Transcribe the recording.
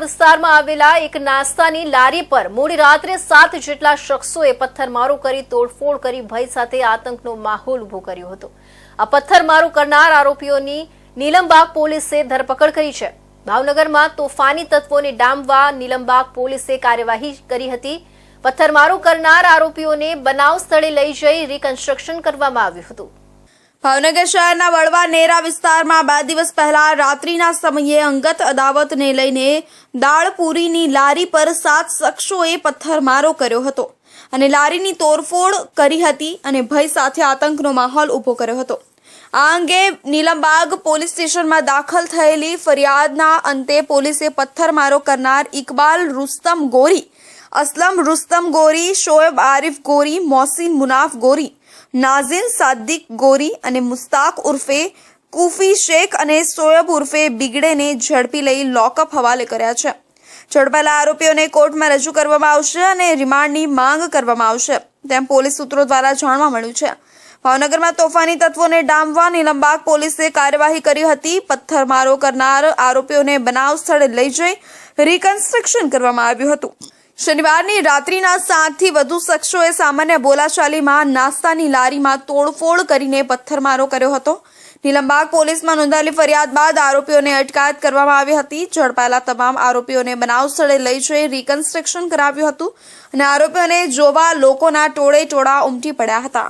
વિસ્તારમાં આવેલા એક નાસ્તાની લારી પર મોડી રાત્રે સાત જેટલા શખ્સોએ પથ્થરમારો કરી તોડફોડ કરી ભય સાથે આતંકનો માહોલ ઊભો કર્યો હતો. આ પથ્થરમારો કરનાર આરોપીઓની નીલમબાગ પોલીસે ધરપકડ કરી છે. ભાવનગરમાં તોફાની તત્વોને ડામવા નીલમબાગ પોલીસે કાર્યવાહી કરી હતી. પથ્થરમારો કરનાર આરોપીઓને બનાવ સ્થળે લઈ જઈ રિકન્સ્ટ્રક્શન કરવામાં આવ્યું હતું. ભાવનગર શહેરના વડવા નેરા વિસ્તારમાં બે દિવસ પહેલા રાત્રિના સમયે અંગત અદાવતને લઈને દાળપુરીની લારી પર સાત શખ્સોએ પથ્થરમારો કર્યો હતો અને લારીની તોડફોડ કરી હતી અને ભય સાથે આતંકનો માહોલ ઊભો કર્યો હતો. આ અંગે નીલમબાગ પોલીસ સ્ટેશનમાં દાખલ થયેલી ફરિયાદના અંતે પોલીસે પથ્થરમારો કરનાર ઇકબાલ રુસ્તમ ગોરી અસલમ રુસ્તમ ગોરી શોએબ આરિફ ગોરી મોસીન મુનાફ ગોરી નાઝિન સાદિક ગોરી અને મુસ્તાક ઉર્ફે કુફી શેખ અને શોએબ ઉર્ફે બિગડેને ઝડપી લઈ લોકઅપ હવાલે કર્યા છે ઝડપાયેલા આરોપીઓને કોર્ટમાં રજૂ કરવામાં આવશે અને રિમાન્ડની માંગ કરવામાં આવશે. તેમ પોલીસ સૂત્રો દ્વારા જાણવા મળ્યું છે. ભાવનગરમાં તોફાની તત્વોને ડામવા નીલમબાગ પોલીસે કાર્યવાહી કરી હતી. પથ્થરમારો કરનાર આરોપીઓને બનાવ સ્થળે લઈ જઈ રિકન્સ્ટ્રક્શન કરવામાં આવ્યું હતું. શનિવારની રાત્રિના સાતથી વધુ શખ્સોએ સામાન્ય બોલાચાલીમાં નાસ્તાની લારીમાં તોડફોડ કરીને પથ્થરમારો કર્યો હતો. નીલમબાગ પોલીસમાં નોંધાયેલી ફરિયાદ બાદ આરોપીઓને અટકાયત કરવામાં આવી હતી. ઝડપાયેલા તમામ આરોપીઓને બનાવ સ્થળે લઈ જઈ રિકન્સ્ટ્રક્શન કરાવ્યું હતું અને આરોપીઓને જોવા લોકોના ટોળે ટોળા ઉમટી પડ્યા હતા.